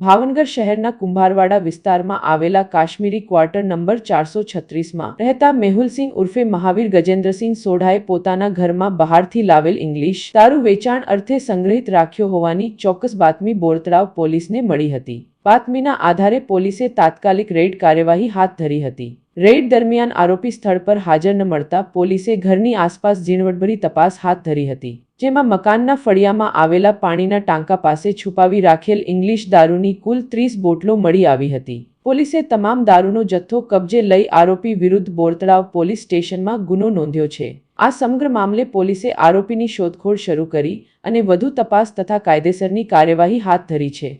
ભાવનગર શહેરના કુંભારવાડા વિસ્તારમાં આવેલા કાશ્મીરી ક્વાર્ટર નંબર ચારસો છત્રીસમાં રહેતા મેહુલસિંહ ઉર્ફે મહાવીર ગજેન્દ્રસિંહ સોઢાએ પોતાના ઘરમાં બહારથી લાવેલ ઇંગ્લિશ દારૂ વેચાણ અર્થે સંગ્રહિત રાખ્યો હોવાની ચોક્કસ બાતમી બોરતળાવ પોલીસને મળી હતી. બાતમીના આધારે પોલીસે તાત્કાલિક રેડ કાર્યવાહી હાથ ધરી હતી. રેડ દરમિયાન આરોપી સ્થળ પર હાજર ન મળતા પોલીસે ઘરની આસપાસ ઝીણવટભરી તપાસ હાથ ધરી હતી. જેમાં મકાનના ફળિયામાં આવેલા પાણીના ટાંકા પાસે છુપાવી રાખેલ ઇંગ્લિશ દારૂની કુલ ત્રીસ બોટલો મળી આવી હતી. પોલીસે તમામ દારૂનો જથ્થો કબજે લઈ આરોપી વિરુદ્ધ બોરતળાવ પોલીસ સ્ટેશનમાં ગુનો નોંધ્યો છે. આ સમગ્ર મામલે પોલીસે આરોપીની શોધખોળ શરૂ કરી અને વધુ તપાસ તથા કાયદેસરની કાર્યવાહી હાથ ધરી છે.